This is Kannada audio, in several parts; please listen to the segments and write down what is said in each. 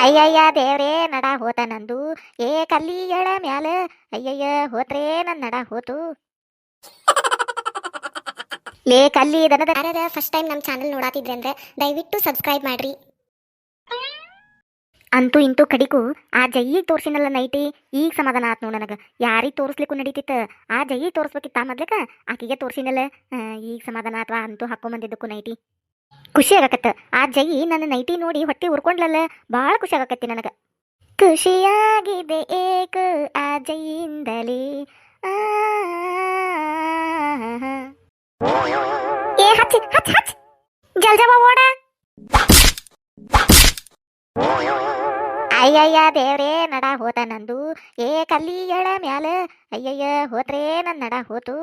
ಅಯ್ಯಯ್ಯ ದೇವ್ರೇ ನಡ ಹೋತ ನಂದು. ಏ ಕಲ್ಲಿ ಎಳ ಮ್ಯಾಲ. ಅಯ್ಯಯ್ಯ ಹೋತ್ರೇ ನನ್ ನಡ ಹೋತು. ಲೇ ಕಲ್ಲಿ ದನದ ಯಾರ್ಯಾರ ಫಸ್ಟ್ ಟೈಮ್ ನಮ್ಮ ಚಾನಲ್ ನೋಡಾತಿದ್ರಿ ಅಂದ್ರೆ ದಯವಿಟ್ಟು ಸಬ್ಸ್ಕ್ರೈಬ್ ಮಾಡ್ರಿ. ಅಂತೂ ಇಂತೂ ಕಡಿಕು ಆ ಜೈಯಿಗೆ ತೋರ್ಸಿನಲ್ಲ ನೈಟಿ ಈಗ ಸಮಾಧಾನ ಆತ್ ನೋಡ ನನಗ. ಯಾರಿಗೆ ತೋರಿಸ್ಲಿಕ್ಕೂ ನಡೀತಿತ್ತು? ಆ ಜೈಯಿಗೆ ತೋರಿಸ್ಬೇಕಿತ್ತ ಮೊದ್ಲಕ್ಕ ಆಕಿಗೆ ತೋರ್ಸಿನಲ್ಲ. ಈಗ ಸಮಾಧಾನ ಆತ್ವಾ ಅಂತೂ ಹಾಕೊಂಬಂದಿದ್ದಕ್ಕೂ ನೈಟಿ. ಖುಷಿ ಆಗಕತ್ತ ಆ ಜೈ ನನ್ನ ನೈಟಿ ನೋಡಿ ಹೊಟ್ಟೆ ಉರ್ಕೊಂಡ್ಲಲ್ಲ ಬಹಳ ಖುಷಿ ಆಗಕತ್ತಿ ನನಗ ಖುಷಿಯಾಗಿದೆ ಏಕ ಆ ಜೈಯಿಂದಲೇ ಏ ಓಡ ಅಯ್ಯಯ್ಯ ದೇವ್ರೇ ನಡ ಹೋತ ನಂದು ಏ ಕಲ್ಲಿ ಎಳ ಮ್ಯಾಲ ಅಯ್ಯಯ್ಯ ಹೋತ್ರೇ ನನ್ನ ನಡ ಹೋತು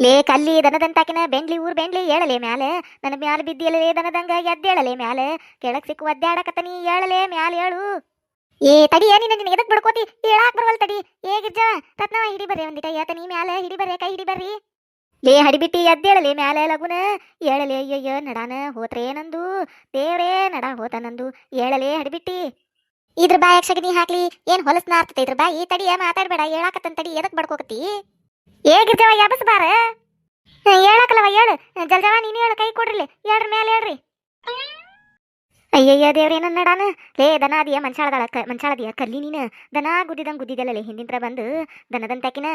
ಲೇ ಕಲ್ಲಿ ದನದಂತಾಕಿನ ಬೆಂಡ್ಲಿ ಊರ್ ಬೆಂಡ್ಲಿ ಏಳಲೆ ಮ್ಯಾಲೆ. ನನ್ನ ಮ್ಯಾಲ ಬಿದ್ದಿಯಲೇ ದನದಂಗ ಎದ್ದೇಳಲೆ ಮ್ಯಾಲೆ. ಕೆಳಗ್ ಸಿಕ್ಕು ಒದ್ದಾಡಕತ್ತನಿ ಏಳಲೆ ಮ್ಯಾಲೆ ಏಳು. ಏ ತಡಿ ಏನಿ ನಿನ್ ಎದಕ್ ಬಿಡ್ಕೋತಿ? ಹೇಳಾಕ್ ಬರವಲ್ ತಡಿ. ಏ ಗಿರ್ಜವ ರತ್ನವ ಹಿಡಿ ಬರ್ರಿ ಒಂದಿಟ. ಏತನಿ ಮ್ಯಾಲೆ ಹಿಡಿ ಬರ್ರಿ, ಕೈ ಹಿಡಿ ಬರ್ರಿ. ಲೇ ಹಡಿಬಿಟ್ಟಿ ಎದ್ದೇಳಲೆ ಮ್ಯಾಲೆ ಲಗುನ. ಏಳಲೆ, ಅಯ್ಯಯ್ಯ, ನಡಾನ ಹೋತ್ರೇ ನಂದು. ದೇವ್ರೇ, ನಡ ಹೋತ ನಂದು. ಏಳಲೆ ಹಡಿಬಿಟ್ಟಿ. ಇದ್ರ ಬಾಯಕ್ ಸಗಣಿ ಹಾಕ್ಲಿ. ಏನ್ ಹೊಲಸ್ ನಾರ್ತತೆ ಇದ್ರ ಬಾಯಿ? ತಡಿ ಮಾತಾಡ್ಬೇಡ. ಹೇಳಾಕತ್ತನ್ ತಡಿ. ಎದಕ್ ಬಡ್ಕೋಕತಿ ಹೇಗಿರ್ಜವ ಯಾಬಸ್ ಬಾರ. ಹೇಳಕ್ಕಲ್ಲವ, ಹೇಳು. ಜಲ್ದವ ನೀನು ಹೇಳು, ಕೈ ಕೊಡ್ರಿ ಹೇಳ್ರಿ ಮೇಲೆ ಹೇಳ್ರಿ. ಅಯ್ಯಯ್ಯ, ದೇವ್ರ ಏನನ್ನ ನಡಾನು ಲೇ, ದನ ಅದಿಯ ಮನ್ಸಾಳದಳ ಕ ಮನ್ಸಾಳದಿಯ ಕಲ್ಲಿ ನೀನು. ದನ ಗುದ್ದಿದಂಗ ಗುದ್ದಿದಲ್ಲ ಲೇ, ಹಿಂದಿಂತ್ರ ಬಂದು ದನದಂತಾಕಿನ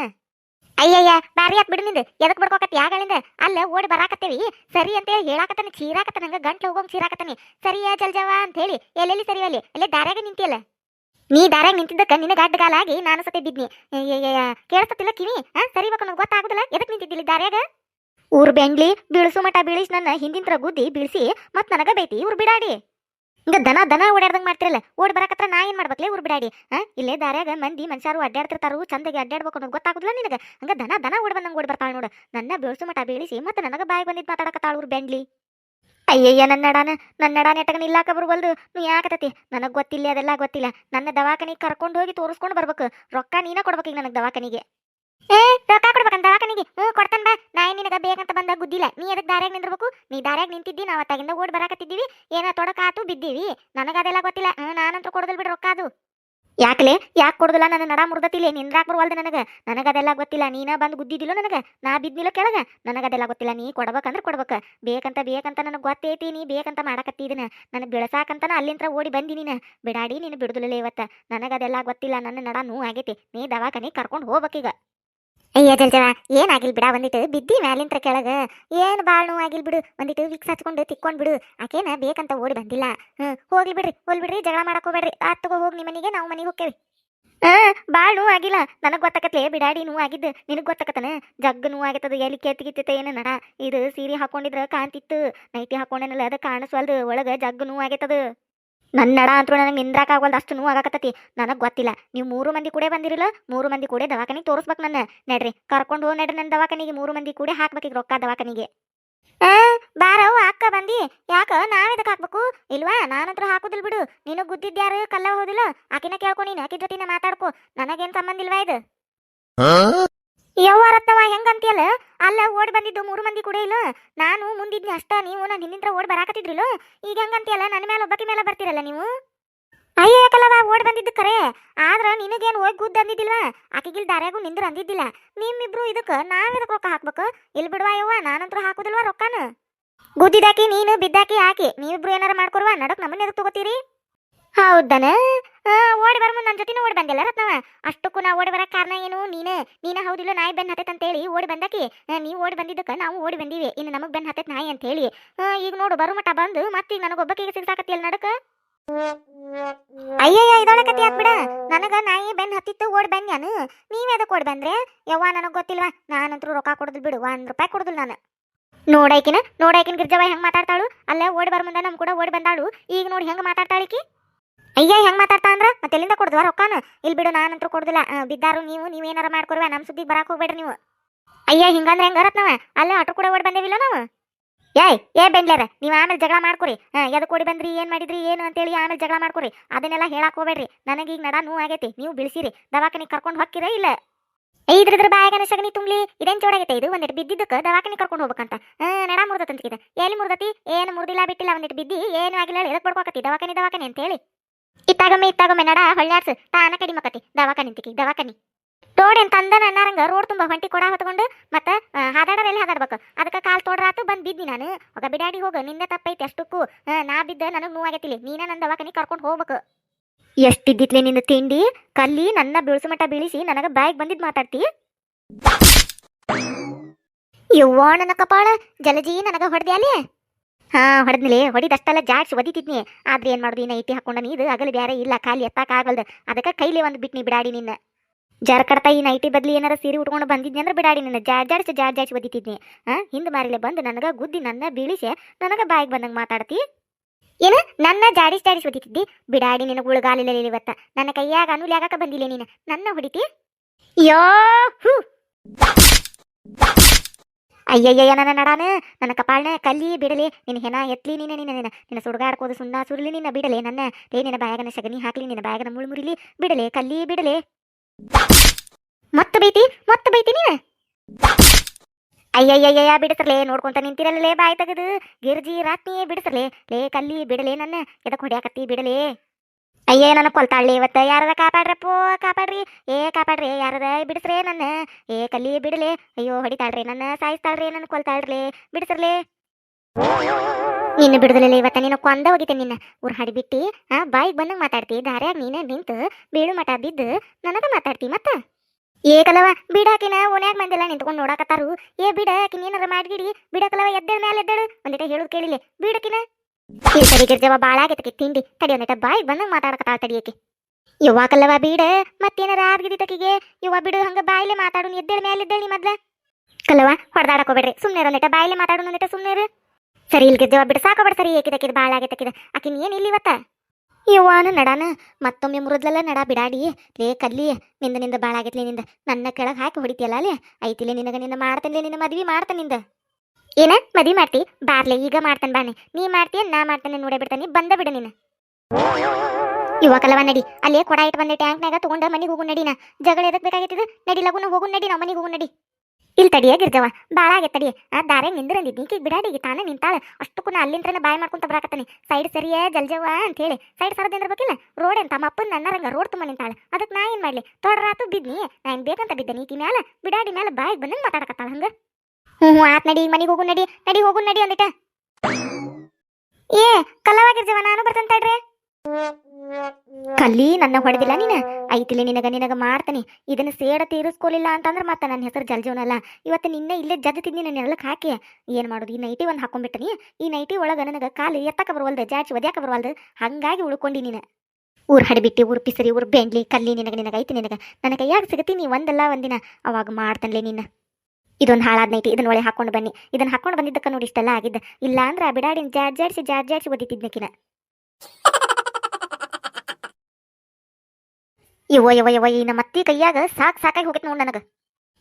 ಅಯ್ಯಯ್ಯ ಬಾರಿ ಆತ್ ಬಿಡು ನಿಂದು. ಎದಕ್ ಬಡ್ಕೋಕತ್ತಿ ಯಾಗಳಿಂದ ಅಲ್ಲ, ಓಡಿ ಬರಾಕತ್ತೇವಿ. ಸರಿ ಅಂತೇಳಿ ಹೇಳಾಕತ್ತಾನೆ, ಚೀರಾಕತ್ತಾನ ಹಂಗ ಗಂಟ್ಲು ಹೋಗೋಂಗ್ ಚೀರಾಕತ್ತಾನೆ. ಸರಿಯಾ ಜಲ್ಜವ ಅಂತ ಹೇಳಿ. ಎಲ್ಲೆಲ್ಲಿ ಸರಿ ಅಲ್ಲಿ ಅಲ್ಲೇ ದಾರ್ಯಾಗ ನಿಂತಿಯಲ್ಲ. ನೀ ದಾರ್ಯಾಗ ನಿಂತಿದ್ದಕ್ಕ ನಿನ್ನ ಅಡ್ಡಗಾಲಾಗಿ ನಾನು ಸತೆ ಬಿದ್ನಿ. ಕೇಳಿಸ್ತಿಲ್ಲ ಕಿವಿ? ಹಾ ಸರಿ ಬೇಕು ನನಗೆ ಗೊತ್ತಾಗುದಿಲ್ಲ. ಎದಕ್ಕೆ ನಿಂತಿದ್ದಿಲ್ಲ ದಾರ್ಯಾಗ? ಊರ್ ಬೆಂಗ್ಲಿ, ಬೀಳ್ಸು ಮಟ ಬೀಳಿಸ್ ನನ್ನ ಹಿಂದಿಂತ್ರ ಗುದ್ದಿ ಬೀಳ್ಸಿ ಮತ್ ನನಗ ಬೈತಿ ಇವ್ರು ಬಿಡಾಡಿ. ಹಿಂಗ ದನ ದನ ಓಡಾಡ್ದಂಗ್ ಮಾಡ್ತಿರಲ್ಲ, ಓಡ್ ಬರಕತ್ರ ನಾ ಏನ್ ಮಾಡ್ಬೇಕ್ಲೆ ಊರ್ ಬಿಡಾಡಿ? ಇಲ್ಲೇ ದಾರ್ಯಾಗ ಮಂದಿ ಮನುಷ್ಯರು ಅಡ್ಡಾಡ್ತಿರ್ತಾರು ಚಂದಗೆ ಅಡ್ಡಾಡ್ಬೇಕು ಅನ್ನೋದು ಗೊತ್ತಾಗುದಿಲ್ಲ ನಿನಗ? ಹಂಗ ದನ ದನ ಓಡ್ ಬಂದಂಗ ಓಡ್ ಬರ್ತಾಳ ನೋಡು. ನನ್ನ ಬೀಳ್ಸು ಮಟ ಬೀಳಿಸಿ ಮತ್ತೆ ನನಗ ಬಾಯಿ ಬಂದಿದ್ ಮಾತಾಡಕತ್ತಾಳ ಊರ್ ಬೆಂಗ್ಲಿ. ಅಯ್ಯಯ್ಯ ನನ್ನ ನಡಾನ ನನ್ನ ನಡಾನ ಎಟ್ಟಗನ ನಿಲ್ಲಾಕ ಬರ್ವಲ್ದು? ನೀ ಯಾಕತತಿ ನನಗೆ ಗೊತ್ತಿಲ್ಲ, ಅದೆಲ್ಲ ಗೊತ್ತಿಲ್ಲ. ನನ್ನ ದವಾಖಾನಿಗೆ ಕರ್ಕೊಂಡು ಹೋಗಿ ತೋರಿಸ್ಕೊಂಡು ಬರ್ಬೇಕು. ರೊಕ್ಕ ನೀನ ಕೊಡ್ಬೇಕು ನನಗೆ ದವಾಖಾನಿಗೆ. ಏ, ರೊಕ್ಕ ಕೊಡ್ಬೇಕಂತ ದವಾಖಾನಿಗೆ? ಹ್ಞೂ, ಕೊಡ್ತಾನ ಬಾ. ನಾ ಏನು ನಿನಗ ಬೇಕಂತ ಬಂದಾಗ ಗುದ್ದಿಲ್ಲ ನೀ ಅದಕ್ಕೆ ದಾರ್ಯಾಗ ನಿಂದಿರ್ಬೇಕು? ನೀ ದಾರ್ಯಾಗ ನಿಂತಿದ್ದಿ, ನಾವು ಅತ್ತಾಗಿಂದ ಓಡ್ ಬರಾಕತ್ತಿದ್ದೀವಿ. ಏನ ತೊಡಕಾತು ಬಿದ್ದೀವಿ. ನನಗದೆಲ್ಲ ಗೊತ್ತಿಲ್ಲ. ಹ್ಞೂ, ನಾನಂತೂ ಕೊಡೋದಿಲ್ಲ ಬಿಡು ರೊಕ್ಕ ಅದು. ಯಾಕಲೆ? ಯಾಕೆ ಕೊಡುದಿಲ್ಲ? ನನ್ನ ನಡ ಮುರ್ದತಿಲ್ಲ ನಿಂದ್ರಾಕ್ ನನಗೆ ನನಗೆ? ನನಗದೆಲ್ಲ ಗೊತ್ತಿಲ್ಲ. ನೀನ ಬಂದು ಗುದ್ದಿದಿಲ್ಲ ನನಗೆ? ನಾ ಬಿದ್ದಿಲ್ಲ ಕೆಳಗ? ನನಗದೆಲ್ಲ ಗೊತ್ತಿಲ್ಲ. ನೀ ಕೊಡ್ಬೇಕಂದ್ರೆ ಕೊಡ್ಬೇಕು. ಬೇಕಂತ ಬೇಕಂತ ನನಗೆ ಗೊತ್ತೈತಿ. ನೀ ಬೇಕಂತ ಮಾಡಕತ್ತಿದನ ನನಗೆ ಬೆಳಸಾಕಂತನ ಅಲ್ಲಿಂತ್ರ ಓಡಿ ಬಂದಿ ನೀನು. ಬಿಡಾಡಿ ನೀನು ಬಿಡುದಿಲ್ಲ ಇವತ್ತ. ನನಗದೆಲ್ಲ ಗೊತ್ತಿಲ್ಲ. ನನ್ನ ನಡ ನೋವು ಆಗೈತಿ. ನೀ ದವಾಖಾನೆ ಕರ್ಕೊಂಡು ಹೋಗ್ಬೇಕೀಗ. ಅಯ್ಯ ಜಲ್ಜವ ಏನಾಗಿಲ್ ಬಿಡ ಒಂದಿಟ್ಟು ಬಿದ್ದಿ ಮ್ಯಾಲಿಂತ್ರ ಕೆಳಗ? ಏನು ಬಾಳ ನೋವು ಆಗಿಲ್ ಬಿಡು. ಒಂದಿಟ್ಟು ವಿಕ್ಸ್ ಹಚ್ಕೊಂಡು ತಿಕ್ಕೊಂಡ್ ಬಿಡು. ಆಕೇನ ಬೇಕಂತ ಓಡಿ ಬಂದಿಲ್ಲ. ಹ್ಞೂ ಹೋಗ್ಲಿ ಬಿಡ್ರಿ ಹೋಗ್ಲಿ ಬಿಡ್ರಿ, ಜಗಳ ಮಾಡಕ್ ಹೋಗ್ಬೇಡ್ರಿ. ಆತ್ ತಗೋ ಹೋಗಿ ನಿಮ್ಮ ಮನೆಗೆ, ನಾವು ಮನೆಗೆ ಹೋಗ್ತೇವೆ ಹಾಂ ಭಾಳ ನೋವು ಆಗಿಲ್ಲ ನನಗೆ ಗೊತ್ತಾಕತ್ಲೆ, ಬಿಡಾಡಿ ನೋವು ಆಗಿದ್ದು ನಿನಗ್ ಗೊತ್ತಾಕತ್ತನ? ಜಗ್ಗ ನೋವು ಆಗತ್ತದ ಎಲ್ಲಿ ಕೆತ್ತಿಗಿತ್ತೈತೆ ಏನು ನಡ? ಇದು ಸೀರೆ ಹಾಕೊಂಡಿದ್ರ ಕಾಣ್ತಿತ್ತು. ನೈಟಿ ಹಾಕೊಂಡೇನಲ್ಲ, ಅದು ಕಾಣಿಸ್ವಲ್ದು. ಒಳಗೆ ಜಗ್ಗ ನೋವು ಆಗೈತದ ನನ್ನ ನಡ ಅಂತೂ ನನಗೆ ನಿಂದ್ರಾಕಾಗಲ್ದು ಅಷ್ಟು ನೋವು ಆಗಕತ್ತತಿ. ನನಗೆ ಗೊತ್ತಿಲ್ಲ. ನೀವು ಮೂರು ಮಂದಿ ಕೂಡ ಬಂದಿರಲ್ಲ, ಮೂರು ಮಂದಿ ಕೂಡ ದವಾಖಾನಿಗೆ ತೋರಿಸ್ಬೇಕು ನನ್ನ ನಡ್ರಿ, ಕರ್ಕೊಂಡು ಹೋಗಿ ನಡ್ರಿ ನನ್ನ ದವಾಖಾನಿಗೆ. ಮೂರು ಮಂದಿ ಕೂಡ ಹಾಕ್ಬೇಕೀಗ ರೊಕ್ಕ ದವಾಖಾನಿಗೆ. ಬಾರವ್ ಅಕ್ಕ ಬಂದಿ. ಯಾಕ? ನಾವೆದಕ್ಕೆ ಹಾಕ್ಬೇಕು? ಇಲ್ವಾ? ನಾನಂತ್ರ ಹಾಕುದಿಲ್ ಬಿಡು. ನೀನು ಗುದ್ದಿದ್ಯಾರು ಕಲ್ಲ ಹೋದಿಲ್ಲ? ಆಕಿನ ಕೇಳ್ಕೊ ನೀನು. ಆಕಿ ಜೊತೆ ಮಾತಾಡ್ಕೊ. ನನಗೇನ್ ಸಂಬಂಧ ಇಲ್ವಾ ಇದು ಯವ್ವ ರತ್ನವ ಹೆಂಗಂತಿಯಲ್ಲ? ಅಲ್ಲ, ಓಡ್ ಬಂದಿದ್ದು ಮೂರು ಮಂದಿ ಕೂಡ ಇಲ್ಲ? ನಾನು ಮುಂದಿದ್ನಿ ಅಷ್ಟ, ನೀವು ನಾನು ಹಿಂದಿಂತ್ರ ಓಡ್ ಬರಾಕತ್ತಿದ್ರಿಲ್ಲ? ಈಗ ಹೆಂಗಂತಿಯಲ್ಲ, ನನ್ನ ಮೇಲೆ ಒಬ್ಬಕಿ ಮೇಲೆ ಬರ್ತೀರಲ್ಲ ನೀವು? ಅಯ್ಯ ಯಾಕಲ್ಲವ ಓಡ್ ಬಂದಿದ್ದು ಕರೆ? ಆದ್ರ ನಿನಗೇನು ಹೋಗಿ ಗುದ್ದ ಅಂದಿದ್ದಿಲ್ವಾ? ಆಕೆಗಿಲ್ ದಾರ್ಯಾಗೂ ನಿಂದ್ರ ಅಂದಿದ್ದಿಲ್ಲ. ನಿಮ್ಮಿಬ್ರು ಇದಕ್ಕ ನಾವೆದಕ್ಕೆ ರೊಕ್ಕ ಹಾಕ್ಬೇಕು? ಇಲ್ಲಿ ಬಿಡುವ ಯವ್ವ, ನಾನಂತ್ರ ಹಾಕುದಿಲ್ವಾ ರೊಕ್ಕನ? ಗುದ್ದಿದಾಕಿ ನೀನು, ಬಿದ್ದಾಕಿ ಹಾಕಿ ನೀವಿಬ್ರು ಏನಾರ ಮಾಡ್ಕೊರುವ ನಡಕ್ ನಮ್ಮನ್ನ ಎದಕ್ ತಗೋತೀರಿ? ಹೌದನ? ಓಡಿ ಬರ ನನ್ನ ಜೊತೆನೂ ಓಡಿ ಬಂದಿಲ್ಲ ರತ್ನವ? ಅಷ್ಟಕ್ಕೂ ನಾ ಓಡಿ ಬರಕ್ ಕಾರಣ ಏನು? ನೀನೇ ನೀನೇ ಹೌದಿಲ್ಲ, ನಾಯಿ ಬೆನ್ ಹತ್ತೈತೆ ಅಂತೇಳಿ ಓಡಿ ಬಂದಾಕಿ. ನೀವು ಓಡಿ ಬಂದಿದ್ದಕ್ಕೆ ನಾವು ಓಡಿ ಬಂದೀವಿ. ಇನ್ನು ನಮಗೆ ಬೆನ್ ಹತ್ತೈತೆ ನಾಯಿ ಅಂತ ಹೇಳಿ ಈಗ ನೋಡು ಬರು ಮಟ್ಟ ಬಂದು ಮತ್ತೆ ಈಗ ನನಗೊಬ್ಬಕಿಗೆ ಸಿಗ್ಸಾಕತ್ತಿಲ್ಲ ನಡಕ? ಅಯ್ಯಯ್ಯ ಇದೊಳಕತಿ ಬಿಡ? ನನಗ ನಾಯಿ ಬೆನ್ ಹತ್ತಿತ್ತು, ಓಡ್ ನಾನು ನೀವೇ ಅದಕ್ಕೆ ಓಡಿ ಬಂದ್ರೆ? ಯವ್ವ, ನನಗೆ ಗೊತ್ತಿಲ್ವಾ? ನಾನಂತರೂ ರೊಕ್ಕ ಕೊಡೋದಿಲ್ಲ ಬಿಡು, ಒಂದ್ ರೂಪಾಯಿ ಕೊಡುದಿಲ್ಲ ನಾನು. ನೋಡೈಕಿನ ನೋಡೈಕಿನ ಗಿರ್ಜವ ಹೆಂಗ್ ಮಾತಾಡ್ತಾಳು? ಅಲ್ಲೇ ಓಡಿ ಬರ ಮುಂದೆ ನಮ್ ಕೂಡ ಓಡಿ ಬಂದಾಳು. ಈಗ ನೋಡಿ ಹೆಂಗ್ ಮಾತಾಡ್ತಾಳಿಕಿ ಅಯ್ಯ, ಹೆಂಗ್ ಮಾತಾಡ್ತಾ ಅಂದ್ರ? ಮತ್ತೆ ಎಲ್ಲಿಂದ ಕೊಡ್ದ್ವಾ ರೊಕ್ಕಾನು? ಇಲ್ಲಿ ಬಿಡು, ನಾನಂತ್ರ ಕೊಡುದಿಲ್ಲ. ಬಿದ್ದಾರು ನೀವು ಏನಾರ ಮಾಡ್ಕೊರ್ವ ನಮ್ ಸುದ್ದಿ ಬರಾಕ್ ಹೋಗ್ಬೇಡ್ರಿ ನೀವು. ಅಯ್ಯ, ಹಿಂಗಂದ್ರೆ ಹೆಂಗ ರತ್ನವ ಅಲ್ಲೇ ಆಟೋ ಕೂಡ ಓಡ್ ಬಂದೇವಿಲ್ಲ ನಾವು? ಏಯ್, ಏ ಬೆಂಗ್ಳಾರ ನೀವು ಆಮೇಲೆ ಜಗಳ ಮಾಡ್ಕೊರಿ. ಹಾ ಕೋಡಿ ಬಂದ್ರಿ, ಏನ್ ಮಾಡಿದ್ರಿ, ಏನು ಅಂತೇಳಿ ಆಮೇಲೆ ಜಗಳ ಮಾಡ್ಕೊರಿ. ಅದನ್ನೆಲ್ಲ ಹೇಳಕ್ ಹೋಗ್ಬೇಡ್ರಿ. ನನಗೆ ಈಗ ನಡ ನೂ ಆಗೈತಿ. ನೀವು ಬಿಳಿಸಿರಿ. ದವಾಖಾನಿಗೆ ಕರ್ಕೊಂಡು ಹೋಗಿರ ಇಲ್ಲ? ಐದ್ರದ್ರ ಬಾಯಾಗನ ಸಗಣಿ ತುಂಬಲಿ. ಇದೇನ್ ಜೋಡಾಗೈತೆ ಇದು? ಒಂದಿಟ್ಟು ಬಿದ್ದಿದ್ದಕ್ಕೆ ದವಾಖಾನೆ ಕರ್ಕೊಂಡು ಹೋಗ್ಬೇಕಂತ. ನಡಾ ನಡ ಮುರ್ದತ್ತಂತಿದೆ ಎಲ್ಲಿ ಮುರ್ದತಿ? ಏನು ಮುರ್ದಿಲ್ಲ, ಬಿಟ್ಟಿಲ್ಲ ಒಂದಿಟ್ಟು ಬಿದ್ದಿ. ಏನು ಆಗಿಲ್ಲ ಎದಕ್ ಪಡ್ಕೋಕತಿ ದವಾಖಾನೆ ದವಾಖಾನೆ ಅಂತ ಹೇಳಿ ಇತ್ತಾಗೊಮ್ಮೆ ಇತ್ತಾಗೊಮ್ಮೆ ನಡ ಹೊಳ್ಯಾಡ್ಸು ತಾನ ಕಡಿಮಕತಿ ದವಾಖಾನೆ ದವಾಖಾನಿ ತಿಕ್ಕಿ ದವಾಖಾನಿ. ತೋಡೆ ತಂದನ ಅನ್ನಾರಂಗ ರೋಡ್ ತುಂಬ ಹೊಂಟಿ ಕೊಡ ಹೊತ್ಕೊಂಡು, ಮತ್ತ ಹಾದಾಡರೆಲ್ಲಿ ಹಾದಾಡ್ಬೇಕು? ಅದಕ್ಕೆ ಕಾಲ್ ತೋಡ್ರಾತು ಬಂದ್ ಬಿದ್ದಿ ನಾನು. ಒಗ ಬಿಡಾಡಿ ಹೋಗು ನಿನ್ನೆ ತಪ್ಪೈತಿ ಅಷ್ಟಕ್ಕೂ. ನಾ ಬಿದ್ದ ನನಗೆ ನೋವಾಗೈತಿಲಿ ನೀನ ನನ್ನ ದವಾಖಾನಿ ಕರ್ಕೊಂಡು ಹೋಗ್ಬೇಕು. ಎಷ್ಟಿದ್ದಿತ್ಲೆ ನಿನ್ನ ತಿಂಡಿ, ಕಲ್ಲಿ, ನನ್ನ ಬೀಳ್ಸು ಮಟ್ಟ ಬೀಳಿಸಿ ನನಗೆ ಬಾಯಿಗೆ ಬಂದಿದ್ದು ಮಾತಾಡ್ತಿ? ಯವ್ವ, ನನ್ನ ಕಪಾಳ. ಜಲಜಿ, ನನಗ ಹೊಡೆದೆ ಅಲ್ಲಿ ಹಾ, ಹೊಡೆದ್ನಿಲೆ. ಹೊಡಿದಷ್ಟೆಲ್ಲ, ಜಾಡ್ಸಿ ಒದಿತಿದ್ನಿ. ಆದ್ರೆ ಏನ್ ಮಾಡುದು ಈ ನೈಟಿ ಹಾಕೊಂಡ ಇದು ಅಗಲು ಬೇರೆ ಇಲ್ಲ, ಖಾಲಿ ಎತ್ತಾಕ ಆಗಲ್ದ ಅದಕ್ಕೆ ಕೈಲಿ ಒಂದು ಬಿಟ್ನಿ ಬಿಡಾಡಿ ನಿನ್ನ. ಜರ ಕಡ್ತಾ ಈ ನೈಟಿ ಬದ್ಲಿ ಏನಾರ ಸೀರೆ ಉಟ್ಕೊಂಡು ಬಂದಿದ್ನಿ ಅಂದ್ರೆ ಬಿಡಾಡಿ ನಿನ್ನ. ಜಾಡ್, ಜಾಡ್ಸಿ ಜಾಡ್, ಜಾಡ್ಸಿ ಒದಿತಿದ್ನಿ. ಹಾ, ಹಿಂದ್ ಮಾರಿಲೆ ಬಂದು ನನಗ ಗುದ್ದಿ ನನ್ನ ಬೀಳಿಸಿ. ನನಗ ಬಾಯಿಗೆ ಬಂದಂಗ ಮಾತಾಡ್ತಿ? ಏನ? ನನ್ನ ಜಾಡಿಸ್ ಜಾಡಿಸ್ ಒದಿತಿದ್ದಿ? ಬಿಡಾಡಿ ನಿನಗೆ ಉಳಗಾಲಿಲ್ಲ ಇವತ್ತ. ನನ್ನ ಕೈಯಾಗ ಅನುಲ್ಯಾಗಕ ಬಂದಿಲ್ಲ ನೀನು. ನನ್ನ ಹೊಡಿತಿ? ಯೋ, ಹೂ. ಅಯ್ಯಯ್ಯ ನನ್ನ ನಡಾನ, ನನ್ನ ಕಪಾಳನ, ಕಲ್ಲಿ, ಬಿಡಲಿ, ನಿನ್ನ ಹೆನ ಎತ್ಲಿ ನೀನ ನಿನ್ನ ನಿನ್ನ ನಿನ್ನ ಸುಡುಗಾಡ್ಕೋದು ಸುಣ್ಣ ಸುರುಳಿ ನಿನ್ನ ಬಿಡಲೆ, ನನ್ನ ಏ ನಿನ್ನ ಬಾಯಾಗನ ಸಗಣಿ ಹಾಕ್ಲಿ, ನಿನ್ನ ಬಾಯಾಗನ ಮುಳ್ಮುರಿಲಿ ಬಿಡಲೆ, ಕಲ್ಲಿ, ಬಿಡಲೆ. ಮತ್ತೆ ಬೈತಿ ಮತ್ತೆ ಬೈತಿ ನೀನ? ಅಯ್ಯಯ್ಯಯ್ಯ ಬಿಡ್ತರ್ಲೆ ನೋಡ್ಕೊಂತ ನಿಂತಿರಲ್ಲೇ ಬಾಯ್ ತೆಗೆದು, ಗಿರ್ಜಿ, ರಾತ್ನಿಯೇ ಬಿಡ್ತರ್ಲೆ ಲೇ, ಕಲ್ಲಿ, ಬಿಡಲೆ, ನನ್ನ ಎದಕ್ಕೆ ಹೊಡ್ಯಾಕತ್ತಿ, ಬಿಡಲೆ. ಅಯ್ಯೇ ನನ್ನ ಕೊಲ್ತಾಳ್ಲಿ ಇವತ್ತ ಯಾರದ ಕಾಪಾಡ್ರಪ್ಪೋ? ಕಾಪಾಡ್ರಿ. ಏ ಕಾಪಾಡ್ರಿ, ಯಾರದ? ಬಿಡಿಸ್ರಿ ನನ್ನ. ಏ ಕಲ್ಲಿ ಬಿಡಲೆ. ಅಯ್ಯೋ ಹೊಡಿತಾಳ್ರಿ, ನನ್ನ ಸಾಯಿಸ್ತಾಳ್ರಿ, ನನ್ನ ಕೊಲ್ತಾಳ್ರಿ ಬಿಡಿಸ್ರಲೇ. ನಿನ್ನ ಬಿಡುದಲಿಲ್ಲ, ಇವತ್ತ ನೀನು ಕೊಂದ ಹೋಗಿದ್ದೆ ನಿನ್ನ. ಊರ್ ಹಾಡಿ ಬಿಟ್ಟಿ, ಆ, ಬಾಯಿಗೆ ಬಂದಂಗ ಮಾತಾಡ್ತಿ. ದಾರ್ಯಾಗ ನೀನೇ ನಿಂತು ಬೀಳು ಮಠ ಬಿದ್ದು ನನಗ ಮಾತಾಡ್ತಿ ಮತ್ತ? ಕಲವ, ಬಿಡಾಕಿನ ಓನ್ಯಾಗ ಮಂದಿಲ್ಲ ನಿಂತ್ಕೊಂಡು ನೋಡಾಕತ್ತಾರು. ಏ ಬಿಡಾಕಿನ ಏನಾರ ಮಾಡ್ಗಿಡಿ. ಬಿಡಕಲವ ಎದ್ದೇಳ ಮೇಲೆ ಎದ್ದೇಳು. ಒಂದಿಟ ಹೇಳುದು ಕೇಳಿಲ್ಲ ಬಿಡಕಿನ? ಗಿರ್ಜವ ಬಾಳ ಆಗೈತಕಿ ತಿಂಡಿ. ತಡಿ ಒಂದಿಟ ಬಾಯಿಗೆ ಬಂದಂಗ ಮಾತಾಡಕತ್ತಾಳ ತಡಿಯಕಿ ಯವ್ವ ಕಲ್ಲವ ಬೀಡ, ಮತ್ತೇನಾರ ಆರ್ಗಿದಿ ತಕಿಗೆ? ಯವ್ವ ಬಿಡು, ಹಂಗ ಬಾಯಿಲೆ ಮಾತಾಡು ಎದ್ದೇಳ ಮೇಲೆ ಎದ್ದೇಳಿ ಮೊದ್ಲ. ಕಲ್ಲವ ಹೊಡೆದಾಡಕೋಬೇಡ್ರಿ ಸುಮ್ಮನೆ ನೆಟ ಬಾಯಿಲೆ ಮಾತಾಡು ಒಂದಿಟ ಸುಮ್ಮನೆ ಸರಿ ಇಲ್ಲಿ ಗಿರ್ಜವ ಬಿಡು ಸಾಕೋಬೇಡ ಸರಿ ಏಕಿದಕ್ಕಿದ ಬಾಳ ಆಗೈತಕಿದ ಆಕಿನ ಏನ್ ಇಲ್ಲಿ ಇವತ್ತ? ಯವ್ವಾನ ನಡಾನ? ಮತ್ತೊಮ್ಮೆ ಮುರಿದ್ಲಲ್ಲ ನಡ, ಬಿಡಾಡಿ. ಲೇ ಕಲ್ಲಿ ನಿಂದ ನಿಂದ ಬಾಳ ಆಗೈತ್ಲಿ ನಿಂದ. ನನ್ನ ಕೆಳಗೆ ಹಾಕಿ ಹೊಡಿತಿಯಲ್ಲ ಅಲ್ಲೇ ಐತಿಲೆ ನಿನಗ ನಿನ್ನ ಮಾಡ್ತೇನೆ ನಿನ್ನ ಮದ್ವಿ ಮಾಡ್ತ ನಿಂದ. ಏನ? ಮದಿ ಮಾಡ್ತಿ? ಬಾರ್ಲೆ, ಈಗ ಮಾಡ್ತಾನೆ ಬಾನೆ ನೀ. ಮಾಡ್ತೀಯ, ನಾ ಮಾಡ್ತಾನೆ ನೋಡೇ ಬಿಡ್ತಾನೆ ಬಂದ ಬಿಡ ನೀನು. ಯುವಕಲವ ನಡಿ. ಅಲ್ಲೇ ಕೊಡ ಇಟ್ಟು ಬಂದೆ ಟ್ಯಾಂಕ್ನಾಗ ತಗೊಂಡ ಮನೆಗೆ ಹೋಗು ನಡಿನ. ಜಗಳ ಎದಕ್ ಬೇಕಾಗಿತ್ತು ನಡಿ, ಲಗುನ ಹೋಗು ನಡಿ, ನಾವು ಮನೆಗೆ ಹೋಗು ನಡಿ. ಇಲ್ಲಿ ತಡಿಯ ಗಿರ್ಜವ. ಬಾಳ ಆಗೈತೆ ತಡಿ ಆ, ದಾರೆ ನಿಂದ್ರಂದಿದ್ನಿ ಈಗ ಬಿಡಾಡಿಗೆ ತಾನ ನಿಂತಾಳ. ಅಷ್ಟಕ್ಕೂ ನಾ ಅಲ್ಲಿಂದ್ರನ ಬಾಯ್ ಮಾಡ್ಕೊಂತ ಬರಾಕತ್ತಾನೆ. ಸೈಡ್ ಸರಿಯೇ ಜಲ್ಜವ ಅಂತ ಹೇಳಿ ಸೈಡ್ ಸರದ್ ನಿಂದ್ರಬೇಕಿಲ್ಲ ರೋಡ್ ಅಂತ ನಮ್ಮ ಅಪ್ಪನ ರೋಡ್ ತುಂಬ ನಿಂತಾಳ. ಅದಕ್ಕೆ ನಾ ಏನು ಮಾಡಲಿ? ತೊಡರಾತು ಬಿದ್ನಿ. ನಾ ಬೇಕಂತ ಬಿದ್ದೆ. ಈಕಿ ಮ್ಯಾಲ, ಬಿಡಾಡಿ ಮ್ಯಾಲ ಬಾಯಿಗೆ ಬಂದಂಗ ಮಾತಾಡಕತ್ತಾಳ ಹಂಗ. ಹ್ಞೂ ಆತ್ ನಡಿ, ಮನೆಗೆ ಹೋಗು, ನಡಿ ನಡಿ, ಹೋಗು, ನಡಿ ಒಂದಿಟ ಏ ಕಲ್ಲವಾಗಿರ್ಜವ ನಾನು ಬರ್ತಂತ ತಡ್ರಿ ಕಲ್ಲಿ, ನನ್ನ ಹೊಡೆದಿಲ್ಲ ನೀನ? ಐತಿಲಿ ನಿನಗ ನಿನಗ ಮಾಡ್ತಾನೆ. ಇದನ್ನ ಸೇಡ ತೀರಿಸ್ಕೊಲಿಲ್ಲ ಅಂತಂದ್ರೆ ಮತ್ತೆ ನನ್ನ ಹೆಸರು ಜಲ್ಜವನಲ್ಲ. ಇವತ್ತು ನಿನ್ನೆ ಇಲ್ಲೇ ಜಗ್ತಿದ್ನಿ ನನ್ನ ನೆರಳಕ್ಕೆ ಹಾಕಿ. ಏನು ಮಾಡೋದು, ಈ ನೈಟಿ ಒಂದು ಹಾಕೊಂಡ್ಬಿಟ್ಟನಿ. ಈ ನೈಟಿ ಒಳಗ ನನಗ ಕಾಲು ಎತ್ತಕ ಬರುವಲ್ದು, ಜಾಚಿ ಒದ್ಯಾಕ ಬರುವಲ್ದು. ಹಂಗಾಗಿ ಉಳ್ಕೊಂಡಿ ನೀನು. ಊರ್ ಹಡಿಬಿಟ್ಟು, ಊರು ಪಿಸರಿ, ಊರು ಬೆಂಡ್ಲಿ, ಕಲ್ಲಿ, ನಿನಗ ನಿನಗ, ಐತಿ ನಿನಗ. ನನ್ನ ಕೈಯಾಗ ನೀ ಒಂದಲ್ಲ ಒಂದಿನ. ಅವಾಗ ಮಾಡ್ತಾನ್ಲೆ ನಿನ್ನ ಇದೊಂದು ಹಾಳಾದ್ನೈತಿ, ಇದನ್ನ ಒಳ್ಳೆ ಹಾಕೊಂಡು ಬನ್ನಿ. ಇದನ್ನ ಹಾಕೊಂಡು ಬಂದಿದ್ದಕ್ಕ ನೋಡಿ ಇಷ್ಟೆಲ್ಲ ಆಗಿದ್ದ. ಇಲ್ಲ ಅಂದ್ರೆ ಬಿಡಾಡಿನ ಜಾಡ್ ಜಾಡ್ಸಿ ಜಾಡ್ ಜಾಡ್ಸಿ ಓದಿತಿದ್ನಕಿನ. ಇವ ಇವ ಇವ ಈ ನಮ್ಮ ಅತ್ತಿ ಕೈಯಾಗ ಸಾಕ್ ಸಾಕಾಗಿ ಹೋಗೈತೆ ನೋಡ್ ನನಗೆ.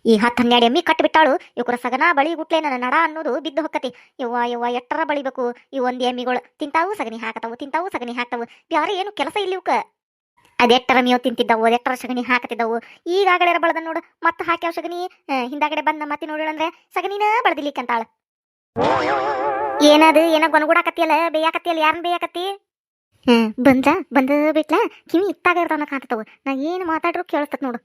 ಈ ಹತ್ತು ಹನ್ನೆರಡು ಎಮ್ಮಿ ಕಟ್ ಬಿಟ್ಟಾಳು. ಇವರ ಸಗನ ಬಳಿ ಗುಟ್ಲೆ ನನ್ನ ನಡ ಅನ್ನೋದು ಬಿದ್ದು ಹೊಕ್ಕತಿ. ಯವ್ವ ಯವ್ವ ಎಟ್ಟರ ಬಳಿಬೇಕು ಈ ಒಂದ್ ಎಮ್ಮಿಗಳು. ತಿಂತಾವು ಸಗಣಿ ಹಾಕತಾವು, ತಿಂತಾವು ಸಗಣಿ ಹಾಕ್ತಾವು. ಯಾರೇ ಏನು ಕೆಲಸ ಇಲ್ಲಿ ಇವಕ್ಕ ಅದೆಟ್ಟರ ಮೇವು ತಿಂತಿದ್ದವು ಅದೆಟ್ಟರ ಸಗಣಿ ಹಾಕತಿದ್ದವು ಈಗಾಗಲೇ ಬಳದ ನೋಡು, ಮತ್ತೆ ಹಾಕ್ಯಾವ ಸಗಣಿ ಹಿಂದಾಗಡೆ ಬಂದ ಮತ್ತೆ ನೋಡಿಳಂದ್ರೆ ಸಗಣಿನ ಬಳದಿಲಿಕ್ಕಂತಾಳ ಏನದು, ಏನ ಗೊನಗೂಡಾಕತ್ತಿಯಲ್ಲ ಬೇಯಾಕತ್ತಿಯಲ್ಲ ಯಾರನ್ನ ಬೇಯಾಕತ್ತಿ? ಹ್ಮ್, ಬಂದ ಬಂದ ಬಿಟ್ಲ, ಕಿವಿ ಇತ್ತಾಗ ಇರ್ತಾನ ಕಾಣ್ತವು ನಾ ಏನು ಮಾತಾಡ್ರು ಕೇಳಿಸ್ತತ್ ನೋಡು.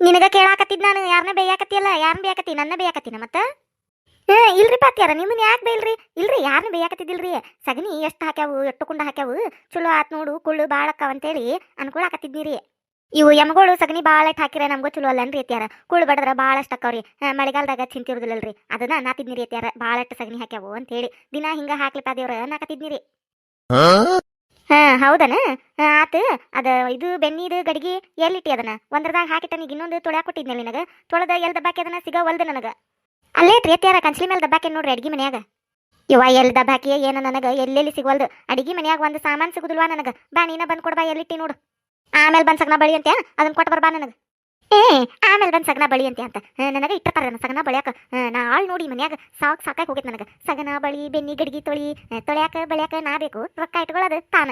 ನಿನಗ ಕೇಳಾಕತ್ತಿದ್ ನಾನು ಯಾರನ್ನ ಬೇಯಾಕತ್ತಿಯಲ್ಲ ಯಾರನ್ನ ಬೇಯಾಕತ್ತಿ, ನನ್ನ ಬೇಯಾಕತ್ತಿನ ಮತ್ತ? ಹೇ ಇಲ್ರಿ ಪಾತ್ಯಾರ ನಿಮ್ಮನ್ನ ಯಾಕೆ ಬೈಲ್ರಿ? ಇಲ್ರಿ ಯಾರನ್ನ ಬೇಯಾಕತ್ತಿದ್ದಿಲ್ರಿ? ಸಗಣಿ ಎಷ್ಟು ಹಾಕ್ಯಾವು, ಎಷ್ಟು ಕುಂಡ ಹಾಕ್ಯಾವು? ಚಲೋ ಆತ್ ನೋಡು, ಕುಳ್ಳು ಭಾಳ ಅಕ್ಕಾವ ಅಂತೇಳಿ ಅನ್ಕೊಳಕತ್ತಿದ್ನಿರಿ ಇವು ಎಮ್ಗಳು ಸಗಣಿ ಭಾಳ ಹಾಕಿರ ನಮಗೂ ಚಲೋ ಅಲ್ಲನ್ರಿ ಅತ್ಯಾರ? ಕುಳ್ಳು ಬಡದ್ರ ಭಾಳಷ್ಟು ಅಕ್ಕಾವ್ರಿ. ಮಳೆಗಾಲದಾಗ ಚಿಂತಿರುದಿಲ್ಲಲ್ರಿ. ಅದನ್ನ ನಾತಿದ್ನಿರಿ ಅತ್ಯಾರ ಭಾಳಷ್ಟು ಸಗಣಿ ಹಾಕ್ಯಾವು ಅಂತೇಳಿ. ದಿನ ಹಿಂಗ ಹಾಕ್ಲಿಪ್ಪ ದೇವ್ರ, ನಾಕತ್ತಿದ್ನಿರಿ. ಹಾ, ಹೌದನ? ಆತ, ಅದ ಇದು ಬೆನ್ನಿದು ಗಡಿಗೆ ಎಲ್ಲಿಟ್ಟಿ ಅದನ್ನ? ಒಂದ್ರದಾಗ ಹಾಕಿಟ್ಟ ನೀಗ ಇನ್ನೊಂದು ತೊಳ್ಯಾಕ ಕೊಟ್ಟಿದ್ನಲ್ಲ ನಿನಗ? ತೊಳೆದ ಎಲ್ ದಬ್ಬಾಕಿ ಅದನ್ನ ಸಿಗವಲ್ದ ನನಗ? ಅಲ್ಲೇ ರೇತಿಯಾರ ಕಂಚ್ಲಿ ಮೇಲೆ ದಬ್ಬಾಕೆ ನೋಡ್ರಿ ಅಡ್ಗೆ ಮನ್ಯಾಗ. ಇವ ಎಲ್ಲಿ ದಬ್ಬಾಕಿ? ಏನ ನನಗ? ಎಲ್ಲೆಲ್ಲಿ ಸಿಗವಲ್ದು? ಅಡಿಗೆ ಮನ್ಯಾಗ ಒಂದು ಸಾಮಾನು ಸಿಗುದಿಲ್ವಾ ನನಗ? ಬಾ, ನೀನ ಬಂದ್ ಕೊಡ್ಬಾ ಎಲ್ಲಿಟ್ಟಿ ನೋಡು. ಆಮೇಲೆ ಬಂದ್ ಸಗನ ಬಳಿ ಅಂತ ಅದನ್ನ ಕೊಟ್ಟು ಬರ್ಬಾ ನನಗ. ಏ, ಆಮೇಲೆ ಬಂದ್ ಸಗನ ಬಳಿ ಅಂತ. ಅಂತ ನನಗ ಇಟ್ಟತಾರ ನನ್ನ ಸಗನ ಬಳಿಯಾಕ. ನಾ ಆಳ್ ನೋಡಿ ಮನ್ಯಾಗ ಸಾಕ್ ಸಾಕಾಗಿ ಹೋಗೈತೆ ನನಗ. ಸಗನ ಬಳಿ, ಬೆನ್ನಿ ಗಡಿಗೆ ತೊಳಿ ತೊಳ್ಯಾಕ ಬೆಳ್ಯಾಕ ನಾ ಬೇಕು. ರೊಕ್ಕ ಇಟ್ಕೊಳ್ಳೋದು ತಾನ.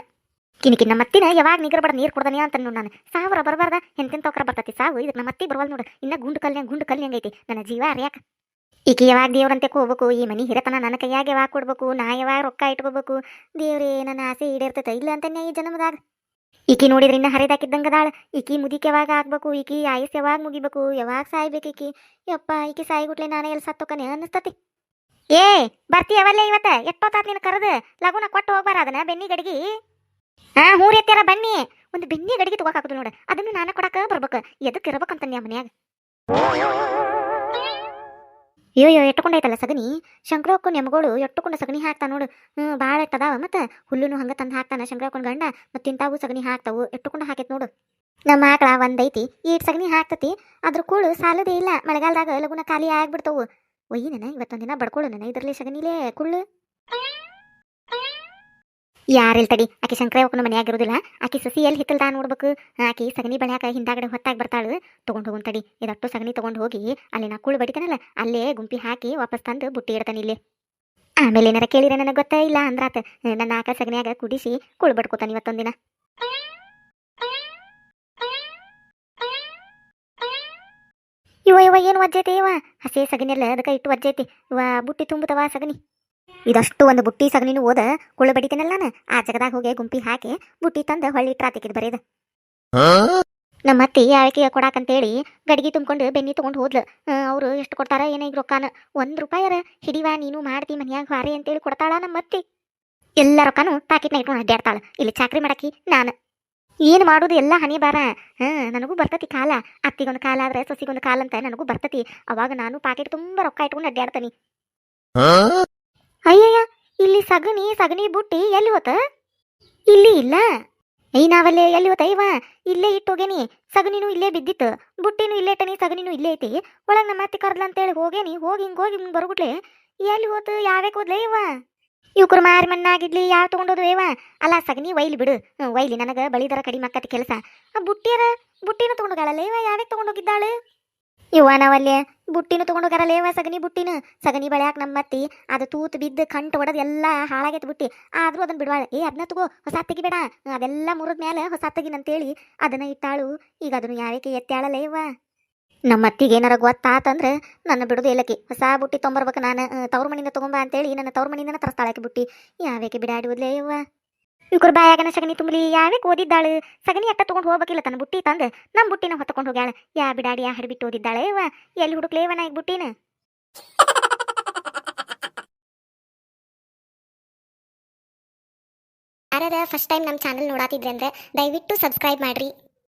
ಕಿನಿಕಿ ನಮ್ಮ ಅತ್ತಿನ ಯಾವಾಗ ನಿಗರ್ ಬಡ ನೀರು ಕೊಡ್ದಾನೆ ಅಂತ ನೋಡು ನಾನು. ಸಾವಿರ ಬರಬಾರ್ದ? ಎಂತೆಂತವ್ರ ಬರ್ತೈತಿ ಸಾವು. ಇದಕ್ಕೆ ನಮ್ಮ ಮತ್ತಿ ಬರವಲ್ ನೋಡು. ಇನ್ನ ಗುಂಡು ಕಲ್ಯಾಣ ಗುಂಡು ಕಲ್ಯಾಣ ಐತಿ. ನನ್ನ ಜೀವ ಅರಿಯಾಕ. ಈಕಿ ಯಾವಾಗ ದೇವ್ರಂತೆ ಹೋಗ್ಬೇಕು ಈ ಮನಿ ಹಿರತನ ನನ್ನ ಕೈಯಾಗ ಯಾವಾಗ ಕೊಡ್ಬೇಕು? ನಾ ಯಾವಾಗ ರೊಕ್ಕ ಇಟ್ಕೋಬೇಕು? ದೇವ್ರೇ, ನನ್ನ ಆಸೆ ಈಡೇರ್ತೈತೆ. ಇಲ್ಲ ಅಂತಾನೆ ಈ ಜನ್ಮದಾಗ? ಈಕಿ ನೋಡಿದ್ರೆ ಇನ್ನ ಹರಿದಾಕಿದ್ದಂಗದಾಳ ಈಕಿ ಮುದಿಕ್ ಯಾವಾಗ ಆಗ್ಬೇಕು? ಈಕಿ ಆಯಸ್ ಯಾವಾಗ ಮುಗಿಬೇಕು? ಯಾವಾಗ ಸಾಯ್ಬೇಕು ಈಕಿ? ಯಪ್ಪ, ಈಕಿ ಸಾಯಿಗುಟ್ಲೆ ನಾನೇ ಎಲ್ಲಿ ಸತ್ತೋಕನೆ ಅನ್ನಿಸ್ತತಿ. ಏ ಬರ್ತೀಯವಲ್ಲೇ ಇವತ್ತ? ಎಷ್ಟೊತ್ತಾತ್ ನೀನು ಕರೆದು ಲಗುನ ಕೊಟ್ಟು ಹೋಗ್ಬಾರ ಅದನ್ನ ಬೆನ್ನಿ ಗಡಿಗೆ? ಹಾ ಹೂರ್ ಎತ್ತಾರ ಬನ್ನಿ. ಒಂದು ಬೆನ್ನಿ ಗಡಿಗೆ ತಗೋಕಾಕುದು ನೋಡು. ಅದನ್ನು ನಾನು ಕೊಡಕ ಬರ್ಬೇಕು. ಎದಕ್ಕೆ ಇರ್ಬೇಕಂತ ಮನ್ಯಾಗ? ಅಯ್ಯೋ ಎಟ್ಟುಕೊಂಡೈತಲ್ಲ ಸಗಣಿ? ಶಂಕರಕ್ಕೂ ನೆಮಗಳು ಎಟ್ಟುಕೊಂಡ ಸಗಣಿ ಹಾಕ್ತಾ ನೋಡು. ಹ್ಞೂ ಭಾಳ ಎತ್ತದಾವ ಮತ್ತೆ? ಹುಲ್ಲುನು ಹಂಗೆ ತಂದು ಹಾಕ್ತಾನೆ ಶಂಕರಕ್ಕನ ಗಂಡ, ಮತ್ತೆ ತಿಂತಾವು ಸಗಣಿ ಹಾಕ್ತಾವು. ಎಟ್ಟುಕೊಂಡು ಹಾಕೈತೆ ನೋಡು. ನಮ್ಮ ಆಕಳ ಒಂದೈತಿ, ಈಟ್ ಸಗಣಿ ಹಾಕ್ತತಿ. ಅದ್ರ ಕೂಳು ಸಾಲದೇ ಇಲ್ಲ. ಮಳೆಗಾಲದಾಗ ಲಗುನ ಖಾಲಿ ಆಗ್ಬಿಡ್ತಾವು. ಒಯ್ಯಿ ನನ, ಇವತ್ತೊಂದಿನ ಬಡ್ಕೊಳ್ಳು ನನ, ಇದರಲ್ಲಿ ಸಗಣಿಲೇ ಕುಳ್ಳು. ಯಾರಿಲ್ ತಡಿ, ಆಕಿ ಶಂಕರಕ್ಕನ ಮನ್ಯಾಗ ಆಕೆ ಸಸಿ ಎಲ್ಲಿ ಹಿತ್ತಲ್ದ ನೋಡ್ಬೇಕು? ಆಕಿ ಸಗಣಿ ಬಳ್ಯಾಕ ಹಿಂದಾಗಡೆ ಹೊತ್ತಾಗಿ ಬರ್ತಾಳು. ತಗೊಂಡು ಹೋಗುನ್ ತಡಿ. ಇದಟ್ಟು ಸಗಣಿ ತಗೊಂಡು ಹೋಗಿ ಅಲ್ಲಿ ನಾ ಕುಳು ಬಡಿತಾನಲ್ಲ, ಅಲ್ಲೇ ಗುಂಪಿ ಹಾಕಿ ವಾಪಸ್ ತಂದು ಬುಟ್ಟಿ ಇಡ್ತಾನೆ ಇಲ್ಲಿ. ಆಮೇಲೆ ಏನಾರ ಕೇಳಿದ್ರೆ ನನಗೆ ಗೊತ್ತೇ ಇಲ್ಲ ಅಂದ್ರಾತ. ನನ್ನ ಆಕ ಸಗಣಿಯಾಗ ಕುಡಿಸಿ ಕುಳು ಬಡ್ಕೋತಾನೆ ಇವತ್ತೊಂದಿನ. ಇವ ಇವ, ಏನು ವಜ್ಜೈತಿ ಇವ? ಸಗಣಿ ಎಲ್ಲ ಅದಕ್ಕೆ ಇಟ್ಟು ವಜ್ಜೈತಿ ಇವ, ಬುಟ್ಟಿ ತುಂಬುತ್ತವ ಸಗಣಿ? ಇದಷ್ಟು ಒಂದು ಬುಟ್ಟಿ ಸಗಣಿನೂ ಓದ ಕುಳ್ಳು ನಾನು? ಆ ಜಗದಾಗ ಹೋಗಿ ಗುಂಪಿ ಹಾಕಿ ಬುಟ್ಟಿ ತಂದು ಹೊಳ್ಳಿ ಇಟ್ರಾತಿಕಿದ್ ಬರೀದ. ನಮ್ಮ ಅತ್ತಿ ಅಂತ ಕೊಡಾಕಂತೇಳಿ ಗಡಿಗೆ ತುಂಬ್ಕೊಂಡು ಬೆನ್ನಿ ತಗೊಂಡು ಹೋದ್ಲು. ಅವರು ಎಷ್ಟು ಕೊಡ್ತಾರ ಏನ ಈಗ ರೊಕ್ಕಾನ? ಒಂದ್ ರೂಪಾಯರ ಹಿಡಿವಾ, ನೀನು ಮಾಡ್ತಿ, ಮನ್ಯಾಗ ಹಾರಿ ಅಂತೇಳಿ ಕೊಡ್ತಾಳ ನಮ್ಮ ಅತ್ತಿ. ಎಲ್ಲ ರೊಕ್ಕನು ಪ್ಯಾಕೆಟ್ನ ಇಟ್ಕೊಂಡು ಅಡ್ಡಾಡ್ತಾಳ ಇಲ್ಲಿ ಚಾಕ್ರಿ ಮಾಡಾಕಿ ನಾನು. ಏನು ಮಾಡೋದು ಎಲ್ಲ ಹನಿ ಬಾರ ಹಾ ನನಗೂ ಬರ್ತತಿ ಕಾಲ. ಅತ್ತಿಗೊಂದು ಕಾಲ ಆದ್ರೆ ಸೊಸಿಗೊಂದು ಕಾಲ ಅಂತ ನನಗೂ ಬರ್ತತಿ. ಅವಾಗ ನಾನು ಪಾಕೆಟ್ ತುಂಬಾ ರೊಕ್ಕ ಇಟ್ಕೊಂಡು ಅಡ್ಡಾಡ್ತಾನಿ ಅಯ್ಯಯ್ಯ, ಇಲ್ಲಿ ಸಗಣಿ ಸಗಣಿ ಬುಟ್ಟಿ ಎಲ್ಲಿ ಹೋತ? ಇಲ್ಲಿ ಇಲ್ಲ. ಐ ನಾವಲ್ಲೇ, ಎಲ್ಲಿ ಹೋತ? ಇವ, ಇಲ್ಲೇ ಇಟ್ಟೋಗೇನಿ ಸಗಣಿನೂ ಇಲ್ಲೇ ಬಿದ್ದಿತ್ತು. ಬುಟ್ಟಿನೂ ಇಲ್ಲೇ ಇಟ್ಟನಿ, ಸಗಣಿನೂ ಇಲ್ಲೇ ಐತಿ. ಒಳಗೆ ನಮ್ಮ ಅತ್ತಿ ಕರ್ಲ ಅಂತೇಳಿ ಹೋಗೇನಿ. ಹೋಗಿ ಹಿಂಗೆ ಹೋಗಿ ಹಿಂಗೆ ಬರ್ಬಿಟ್ಲೆ. ಎಲ್ಲಿ ಹೋತು? ಯಾವ್ಯಾಕ ಹೋದ್ಲೆ ಇವ? ಇವ್ಕರು ಮಾರಿ ಮಣ್ಣಾಗಿದ್ಲಿ, ಯಾವ ತೊಗೊಂಡೋದು ಇವ? ಅಲ್ಲ, ಸಗಣಿ ಒಯ್ಲಿ ಬಿಡು. ಒಯ್ಲಿ ನನಗ ಬಳಿದರ ಕಡಿಮೆ ಆಕ್ಕತಿ ಕೆಲಸ. ಆ ಬುಟ್ಟಿಯರ, ಬುಟ್ಟಿನ ತೊಗೊಂಡೋಗಾಳಲ್ಲ ಇವ? ಯಾವ್ಯಾಕ ತಗೊಂಡೋಗಿದ್ದಾಳೆ? ಇವ ನಾವಲ್ಲೇ ಬುಟ್ಟಿನ ತಗೊಂಡೋಗಾರಲ್ಲ ಇವ ಸಗಣಿ ಬುಟ್ಟಿನ? ಸಗಣಿ ನಮ್ಮ ನಮ್ಮತ್ತಿ, ಅದು ತೂತ್ ಬಿದ್ದು ಕಂಟ್ ಒಡದ್ ಎಲ್ಲ ಹಾಳಾಗೈತೆ ಬುಟ್ಟಿ. ಆದ್ರೂ ಅದನ್ನ ಬಿಡವಾಳ. ಏ ಅದನ್ನ ತಗೋ, ಹೊಸ ತೆಗಿಬೇಡ. ಅದೆಲ್ಲ ಮುರಿದ ಮೇಲೆ ಹೊಸ ತೆಗಿನಂತೇಳಿ ಅದನ್ನ ಇಟ್ಟಾಳು. ಈಗ ಅದನ್ನು ಯಾವಕ್ಕೆ ಎತ್ತಾಳಲ್ಲ ಇವ? ನಮ್ಮ ಅತ್ತಿಗೆ ಏನಾರ ಗೊತ್ತಾತಂದ್ರೆ ನನ್ನ ಬಿಡೋದು ಎಲ್ಲಕ್ಕೆ ಹೊಸ ಬುಟ್ಟಿ ತೊಂಬರ್ಬೇಕು ನಾನು ತವ್ರ ಮನಿಂದ ತಗೊಂಬ ಅಂತೇಳಿ ನನ್ನ ತವ್ರ ಮನಿಂದನ ತರಸ್ತಾಳಕ್ಕೆ ಬುಟ್ಟಿ. ಯಾವಕ್ಕೆ ಬಿಡಾಡಿ ಇವ? ಇವ್ರ ಬಾಯಾಗನ ಸಗಣಿ ತುಂಬಲಿ ಯಾವಕ್ಕೆ ಓದಿದ್ದಾಳು? ಸಗಣಿ ಅಟ್ಟ ತಗೊಂಡು ಹೋಗ್ಬೇಕಿಲ್ಲ ತನ್ನ ಬುಟ್ಟಿ ತಂದು ನಮ್ಮ ಬುಟ್ಟಿನ ಹೊತ್ತಕೊಂಡು ಹೋಗ್ಯಾಳ. ಯಾ ಬಿಡಾಡಿ ಯಾ ಹಡಿಬಿಟ್ಟು ಓದಿದ್ದಾಳೆ ಇವ? ಎಲ್ಲಿ ಹುಡುಕ್ಲೇವನ ಈಗ ಬುಟ್ಟಿನ? ಯಾರ್ಯಾರ ಫಸ್ಟ್ ಟೈಮ್ ನಮ್ಮ ಚಾನಲ್ ನೋಡಾತಿದ್ರೆ ಅಂದ್ರೆ ದಯವಿಟ್ಟು ಸಬ್ಸ್ಕ್ರೈಬ್ ಮಾಡ್ರಿ.